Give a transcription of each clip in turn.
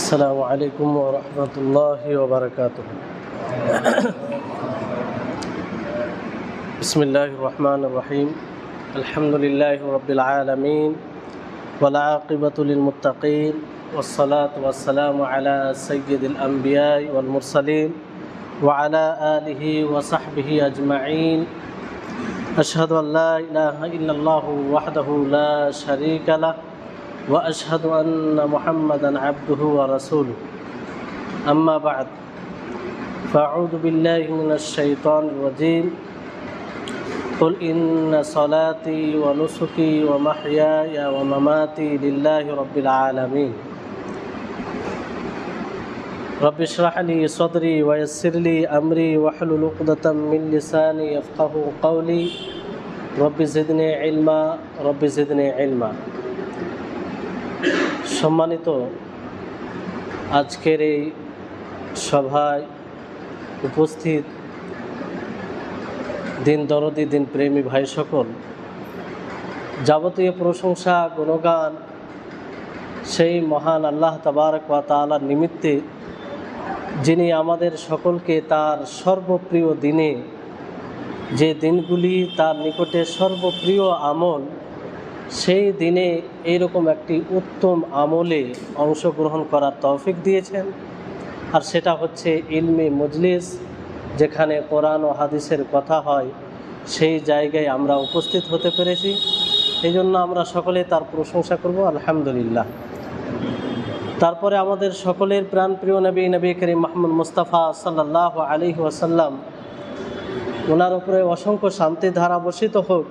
السلام عليكم ورحمة الله وبركاته. بسم الله الرحمن الرحيم. الحمد لله رب العالمين والعاقبة للمتقين والصلاة والسلام على سيد الأنبياء والمرسلين وعلى آله وصحبه أجمعين. أشهد أن لا إله إلا الله وحده لا شريك له وأشهد أن محمدا عبده ورسوله. أما بعد فأعوذ بالله من الشيطان الرجيم. قل إن صلاتي ونسكي ومحياي ومماتي لله رب العالمين. رب اشرح لي صدري ويسر لي أمري واحلل عقدة من لساني يفقه قولي. رب زدني علما رب زدني علما. সম্মানিত আজকের এই সভায় উপস্থিত দিন দরদি, দিন প্রেমী ভাই সকল, যাবতীয় প্রশংসা, গুণগান, সেই মহান আল্লাহ তাবারক ওয়া তাআলার নিমিত্তে যিনি আমাদের সকলকে তার সর্বপ্রিয় দিনে যে দিনগুলি তার নিকটে সর্বপ্রিয় আমল সেই দিনে এইরকম একটি উত্তম আমলে অংশগ্রহণ করার তৌফিক দিয়েছেন। আর সেটা হচ্ছে ইলমি মজলিস, যেখানে কোরআন ও হাদিসের কথা হয়, সেই জায়গায় আমরা উপস্থিত হতে পেরেছি। এই জন্য আমরা সকলে তার প্রশংসা করব, আলহামদুলিল্লাহ। তারপরে আমাদের সকলের প্রাণপ্রিয় নবী নবী করিম মাহমুদ মুস্তাফা সাল্লাহ আলী ওয়াসাল্লাম ওনার উপরে অসংখ্য শান্তি ধারা বসিত হোক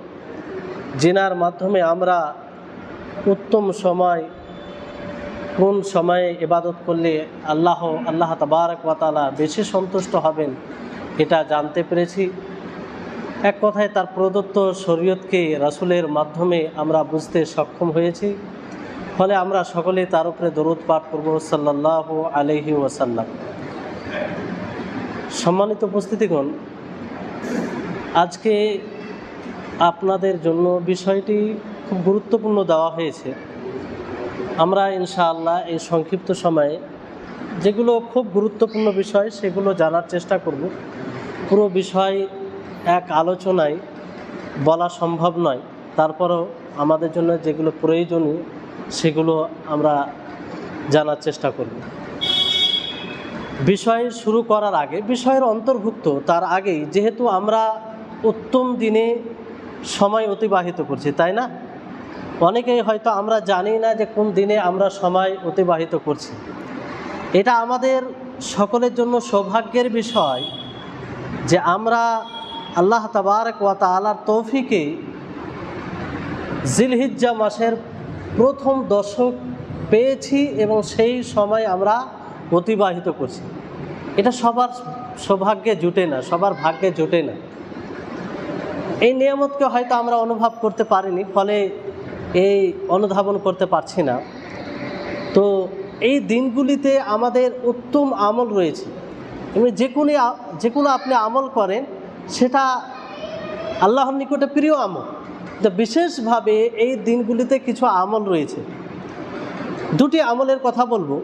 জেনার মাধ্যমে আমরা উত্তম সময়, কোন সময়ে ইবাদত করলে আল্লাহ আল্লাহ তবারক ওয়াতালা বেশি সন্তুষ্ট হবেন, এটা জানতে পেরেছি। এক কথায় তার প্রদত্ত শরীয়তকে রাসুলের মাধ্যমে আমরা বুঝতে সক্ষম হয়েছি। ফলে আমরা সকলে তার উপরে দরুদ পাঠ করব সাল্লাহ আলহি ওয়াসাল্লাম। সম্মানিত উপস্থিতিগণ, আজকে আপনাদের জন্য বিষয়টি খুব গুরুত্বপূর্ণ দেওয়া হয়েছে। আমরা ইনশাআল্লাহ এই সংক্ষিপ্ত সময়ে যেগুলো খুব গুরুত্বপূর্ণ বিষয় সেগুলো জানার চেষ্টা করব। পুরো বিষয় এক আলোচনায় বলা সম্ভব নয়। তারপরও আমাদের জন্য যেগুলো প্রয়োজনীয় সেগুলো আমরা জানার চেষ্টা করব। বিষয় শুরু করার আগে, বিষয়ের অন্তর্ভুক্ত তার আগেই যেহেতু আমরা উত্তম দিনে সময় অতিবাহিত করছি, তাই না? অনেকেই হয়তো আমরা জানি না যে কোন দিনে আমরা সময় অতিবাহিত করছি। এটা আমাদের সকলের জন্য সৌভাগ্যের বিষয় যে আমরা আল্লাহ তাবারক ওয়া তালার তৌফিকে জিলহিজ্জা মাসের প্রথম দশক পেয়েছি এবং সেই সময় আমরা অতিবাহিত করছি। এটা সবার সৌভাগ্যে জুটে না, সবার ভাগ্যে জুটে না। এই নিয়ামতকে হয়তো আমরা অনুভব করতে পারিনি, ফলে এই অনুধাবন করতে পারছি না। তো এই দিনগুলিতে আমাদের উত্তম আমল রয়েছে। এবং যে কোনো যে কোনো আপনি আমল করেন, সেটা আল্লাহর নিকটে প্রিয় আমল। তো বিশেষভাবে এই দিনগুলিতে কিছু আমল রয়েছে। দুটি আমলের কথা বলব।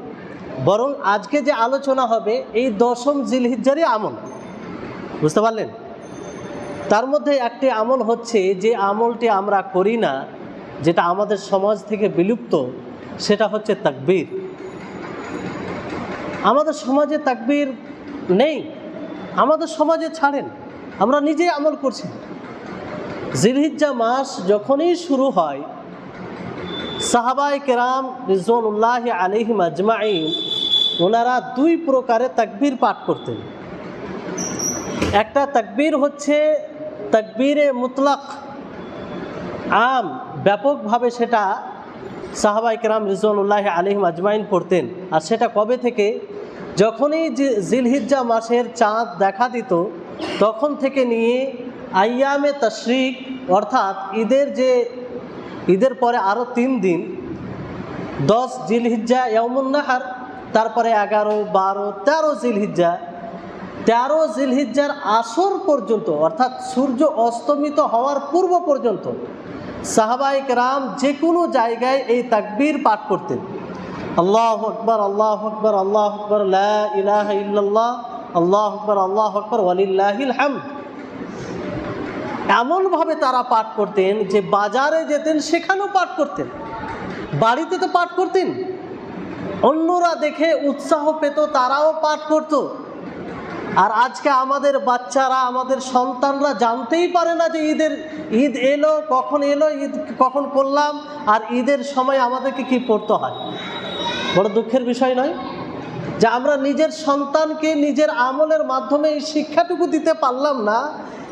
বরং আজকে যে আলোচনা হবে, এই দশম জিলহিজ্জারই আমল। বুঝতে পারলেন? তার মধ্যে একটি আমল হচ্ছে যে আমলটি আমরা করি না, যেটা আমাদের সমাজ থেকে বিলুপ্ত, সেটা হচ্ছে তাকবীর। আমাদের সমাজে তাকবীর নেই, আমাদের সমাজে ছাড়েন, আমরা নিজেই আমল করছি। জিলহিজ্জা মাস যখনই শুরু হয় সাহাবাই কেরাম রিজওয়ানুল্লাহ আলিহিম আজমাইন ওনারা দুই প্রকারে তাকবীর পাঠ করতেন। একটা তাকবীর হচ্ছে তাকবীরে মুতলাক। আম, ব্যাপকভাবে সেটা সাহাবাই কেরাম রিজওয়ানুল্লাহ আলিহিম আজমাইন পড়তেন। আর সেটা কবে থেকে? যখনই জিলহিজ্জা মাসের চাঁদ দেখা দিত, তখন থেকে নিয়ে আয়ামে তশরিক, অর্থাৎ ঈদের যে, ঈদের পরে আরও তিন দিন, দশ জিলহিজ্জা ইয়মুন্নাহার তারপরে এগারো, বারো, তেরো জিলহিজ্জা তেরো জিলহিজ্জার আসর পর্যন্ত, অর্থাৎ সূর্য অস্তমিত হওয়ার পূর্ব পর্যন্ত সাহাবাইক রাম যে কোনো জায়গায় এই তাকবীর পাঠ করতেন। আল্লাহ আকবর আল্লাহ আকবর আল্লাহ আকবর ইলাহা ইল্লাল্লাহ, আল্লাহ আকবর আল্লাহ আকবর, ওয়ালিল্লাহিল হামদ। এমনভাবে তারা পাঠ করতেন যে বাজারে যেতেন সেখানেও পাঠ করতেন। বাড়িতে তো পাঠ করতেন। অন্যরা দেখে উৎসাহ পেত, তারাও পাঠ করত। আর আজকে আমাদের বাচ্চারা, আমাদের সন্তানরা জানতেই পারে না যে ঈদের, ঈদ এলো, কখন এলো, ঈদ কখন করলাম, আর ঈদের সময় আমাদেরকে কি পড়তে হয়। বড় দুঃখের বিষয় নয় যে আমরা নিজের সন্তানকে নিজের আমলের মাধ্যমে এই শিক্ষাটুকু দিতে পারলাম না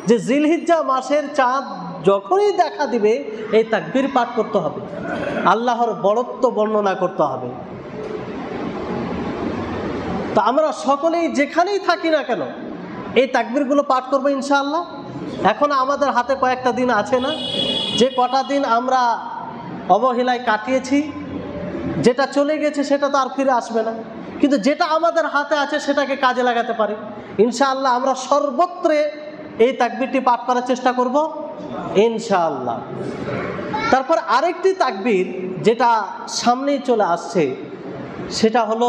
যে জিলহিজ্জা মাসের চাঁদ যখনই দেখা দিবে, এই তাকবীর পাঠ করতে হবে। আল্লাহর বড়ত্ব বর্ণনা করতে হবে। তো আমরা সকলেই যেখানেই থাকি না কেন, এই তাকবীরগুলো পাঠ করব ইনশাআল্লাহ। এখন আমাদের হাতে কয়েকটা দিন আছে না, যে কটা দিন আমরা অবহেলায় কাটিয়েছি, যেটা চলে গেছে সেটা তো আর ফিরে আসবে না। কিন্তু যেটা আমাদের হাতে আছে সেটাকে কাজে লাগাতে পারি। ইনশাআল্লাহ আমরা সর্বত্রে এই তাকবিরটি পাঠ করার চেষ্টা করব ইনশাআল্লাহ। তারপর আরেকটি তাকবির যেটা সামনেই চলে আসছে, সেটা হলো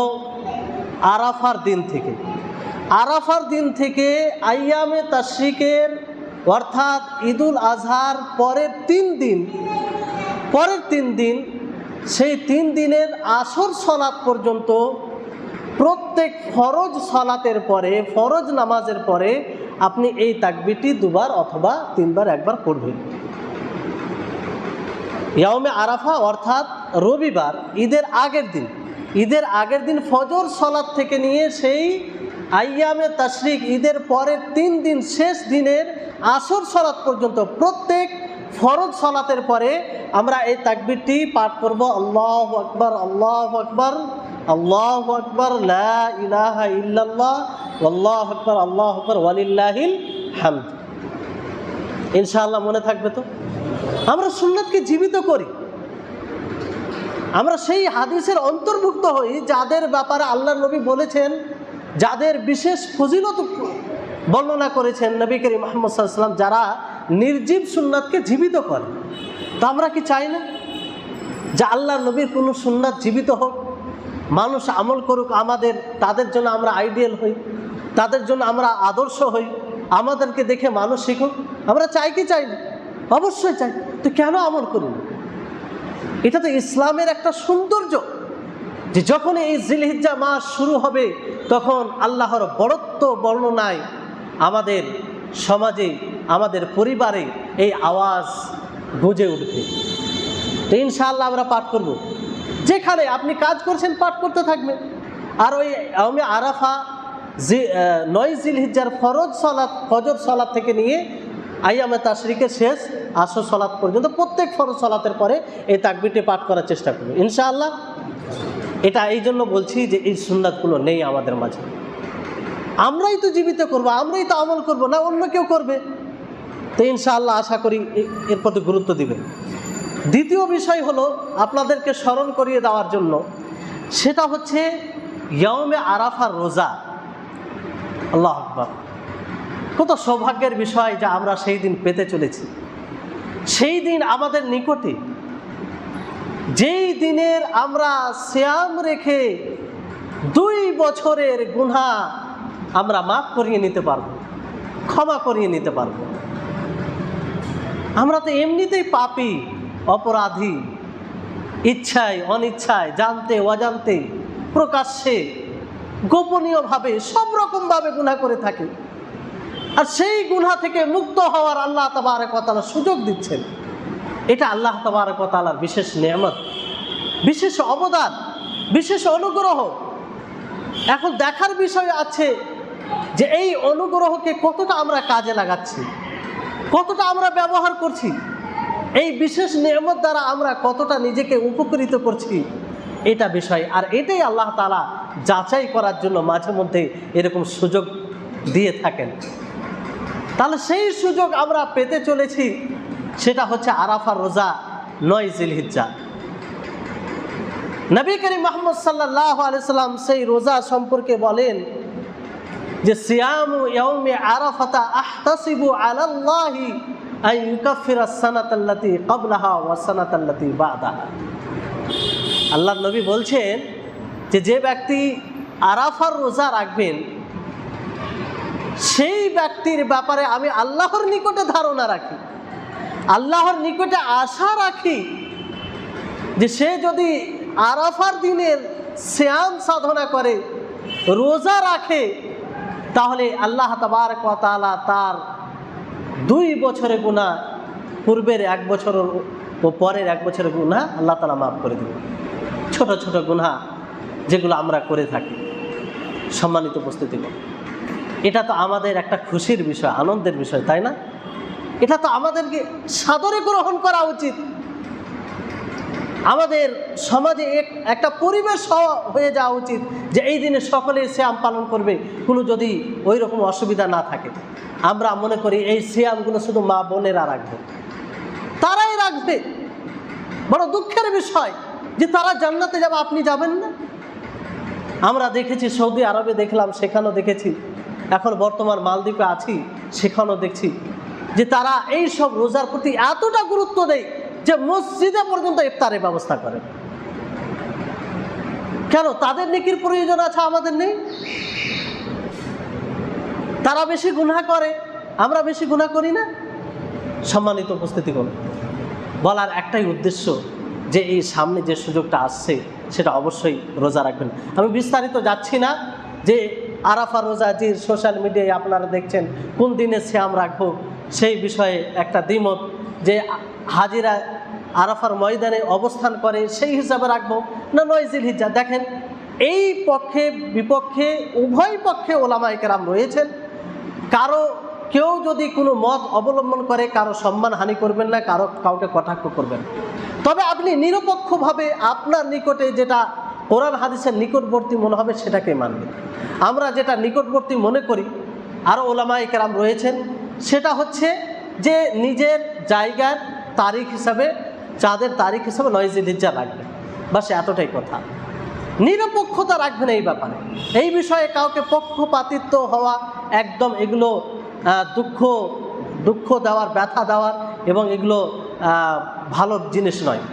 আরাফার দিন থেকে। আরাফার দিন থেকে আইয়ামে তাশরিকের, অর্থাৎ ঈদুল আজহার পরের তিন দিন, পরের তিন দিন, সেই তিন দিনের আসর সলাৎ পর্যন্ত প্রত্যেক ফরজ সলাতের পরে, ফরজ নামাজের পরে আপনি এই তাকবিটি দুবার অথবা তিনবার একবার পড়বেন। ইয়ামে আরাফা, অর্থাৎ রবিবার, ঈদের আগের দিন। ঈদের আগের দিন ফজর সলাদ থেকে নিয়ে সেই আইয়ামে তাশরিক ঈদের পরের তিন দিন শেষ দিনের আসর সলাৎ পর্যন্ত প্রত্যেক ফরজ সলাতের পরে আমরা এই তাকবিরটি পাঠ করব। আল্লাহ আকবর আল্লাহ আকবর আল্লাহ আকবর ইলাহা ইল্লাল্লাহ, আল্লাহ আকবর আল্লাহ আকবর, ওয়ালিল্লাহিল হামদ। ইনশাআল্লাহ মনে থাকবে তো? আমরা সুন্নাতকে জীবিত করি। আমরা সেই হাদিসের অন্তর্ভুক্ত হই যাদের ব্যাপারে আল্লাহ নবী বলেছেন, যাদের বিশেষ ফজিলত বর্ণনা করেছেন নবী করিম মোহাম্মদ সাল্লাম যারা নির্জীব সুন্নাতকে জীবিত করে। তো আমরা কি চাই না যে আল্লাহ নবীর কোনো সুন্নাত জীবিত হোক? মানুষ আমল করুক, আমাদের, তাদের জন্য আমরা আইডিয়াল হই, তাদের জন্য আমরা আদর্শ হই, আমাদেরকে দেখে মানুষ শিখুক। আমরা চাই কি চাই না? অবশ্যই চাই। তো কেন আমল করি না? এটা তো ইসলামের একটা সৌন্দর্য যে যখন এই জিলহিজ্জা মাস শুরু হবে, তখন আল্লাহর বড়ত্ব বর্ণনায় আমাদের সমাজে, আমাদের পরিবারে এই আওয়াজ গুজে উঠবে। তো ইনশাআল্লাহ আমরা পাঠ করব। যেখানে আপনি কাজ করছেন, পাঠ করতে থাকবেন। আর ওই আমি আরাফা নয় জিলহিজ্জার ফরজ সলাৎ ফজর সলাৎ থেকে নিয়ে আইয়ামে তাশরিকের শেষ আসর সলাৎ পর্যন্ত প্রত্যেক ফরজ সলাতের পরে এই তাকবিরটি পাঠ করার চেষ্টা করবে। ইনশাআল্লাহ এটা এই জন্য বলছি যে এই সুন্নাতগুলো নেই আমাদের মাঝে। আমরাই তো জীবিত করব, আমরাই তো আমল করব না, অন্য কেউ করবে। তো ইনশাআল্লাহ আশা করি এর প্রতি গুরুত্ব দিবেন। দ্বিতীয় বিষয় হলো আপনাদেরকে স্মরণ করিয়ে দেওয়ার জন্য, সেটা হচ্ছে ইয়মে আরাফার রোজা। আল্লাহ আকবর। কত সৌভাগ্যের বিষয় যা আমরা সেই দিন পেতে চলেছি। সেই দিন আমাদের নিকটে যেই দিনের আমরা শ্যাম রেখে দুই বছরের গুণা আমরা মাফ করিয়ে নিতে পারব, ক্ষমা করিয়ে নিতে পারব। আমরা তো এমনিতেই পাপি, অপরাধী, ইচ্ছায়, অনিচ্ছায়, জানতে, অজান্তে, প্রকাশ্যে, গোপনীয়ভাবে সব রকমভাবে গুণা করে থাকি। আর সেই গুণা থেকে মুক্ত হওয়ার আল্লাহ তাবারকতালা সুযোগ দিচ্ছেন। এটা আল্লাহ তাবারকতালার বিশেষ নিয়ামত, বিশেষ অবদান, বিশেষ অনুগ্রহ। এখন দেখার বিষয় আছে যে এই অনুগ্রহকে কতটা আমরা কাজে লাগাচ্ছি, কতটা আমরা ব্যবহার করছি, এই বিশেষ নিয়ামত দ্বারা আমরা কতটা নিজেকে উপকৃত করছি, এটা বিষয়। আর এটাই আল্লাহ তালা যাচাই করার জন্য মাঝে মধ্যে এরকম সুযোগ দিয়ে থাকেন। তাহলে সেই সুযোগ আমরা পেতে চলেছি, সেটা হচ্ছে আরাফার রোজা নয় জিলহিজ্জা। নবী করিম মোহাম্মদ সাল্লাহ আলাইসাল্লাম সেই রোজা সম্পর্কে বলেন যে, সিয়ামু ইয়াউমে আরাফাতা আহতাসিবু আলাল্লাহি আই আল্লাহ নবী বলছেন যে যে ব্যক্তি আরাফার রোজা রাখবেন সেই ব্যক্তির ব্যাপারে আমি আল্লাহর নিকটে ধারণা রাখি। আল্লাহর নিকটে আশা রাখি যে সে যদি আরাফার দিনের শ্যাম সাধনা করে, রোজা রাখে, তাহলে আল্লাহ তাবারক ওয়া তাআলা তার দুই বছরের গুণা পূর্বের এক বছরের ও পরের এক বছরের গুণা আল্লাহ তালা মাফ করে দেবে ছোট ছোট গুণা যেগুলো আমরা করে থাকি। সম্মানিত উপস্থিতিগণ এটা তো আমাদের একটা খুশির বিষয়, আনন্দের বিষয়, তাই না? এটা তো আমাদেরকে সাদরে গ্রহণ করা উচিত। আমাদের সমাজে এক- একটা পরিবেশ হয়ে যাওয়া উচিত যে এই দিনে সকলে শ্যাম পালন করবে, কোনো যদি ওই রকম অসুবিধা না থাকে। আমরা মনে করি এই শ্যামগুলো শুধু মা বোনেরা রাখবে। তারাই রাখবে। বড় দুঃখের বিষয় যে তারা জান্নাতে যাবে, আপনি যাবেন না। আমরা দেখেছি সৌদি আরবে দেখলাম, সেখানেও দেখেছি এখন বর্তমান মালদ্বীপে আছি, সেখানেও দেখছি যে তারা এই সব রোজার প্রতি এতটা গুরুত্ব দেয় যে মসজিদে পর্যন্ত ইফতারের ব্যবস্থা করে। কেন? তাদের নেকির প্রয়োজন আছে, আমাদের নেই? তারা বেশি গুনাহ করে, আমরা বেশি গুনাহ করি না? সম্মানিত উপস্থিতি করুন বলার একটাই উদ্দেশ্য যে এই সামনে যে সুযোগটা আসছে, সেটা অবশ্যই রোজা রাখবেন। আমি বিস্তারিত যাচ্ছি না যে আরাফা রোজা যে সোশ্যাল মিডিয়ায় আপনারা দেখছেন, কোন দিনে শ্যাম রাখব? সেই বিষয়ে একটা দ্বিমত যে হাজিরা আরাফার ময়দানে অবস্থান করে, সেই হিসাবে রাখব না নয়জিল হিজ্জা দেখেন, এই পক্ষে বিপক্ষে, উভয় পক্ষে ওলামাই কেরাম রয়েছেন। কারও কেউ যদি কোনো মত অবলম্বন করে, কারও সম্মান হানি করবেন না, কারও কাউকে কটাক্ষ করবেন তবে আপনি নিরপেক্ষভাবে আপনার নিকটে যেটা কোরআন হাদিসের নিকটবর্তী মনে হবে সেটাকে মানবে। আমরা যেটা নিকটবর্তী মনে করি আরও ওলামাই কেরাম রয়েছেন, সেটা হচ্ছে যে নিজের জায়গার তারিখ হিসাবে, চাঁদের তারিখ হিসাবে নয়জিল হিজ্জা রাখবেন বাস এতটাই কথা। নিরপেক্ষতা রাখবেন এই ব্যাপারে। এই বিষয়ে কাউকে পক্ষপাতিত্ব হওয়া একদম এগুলো দুঃখ দুঃখ দেওয়ার, ব্যথা দেওয়ার এবং এগুলো ভালো জিনিস নয়।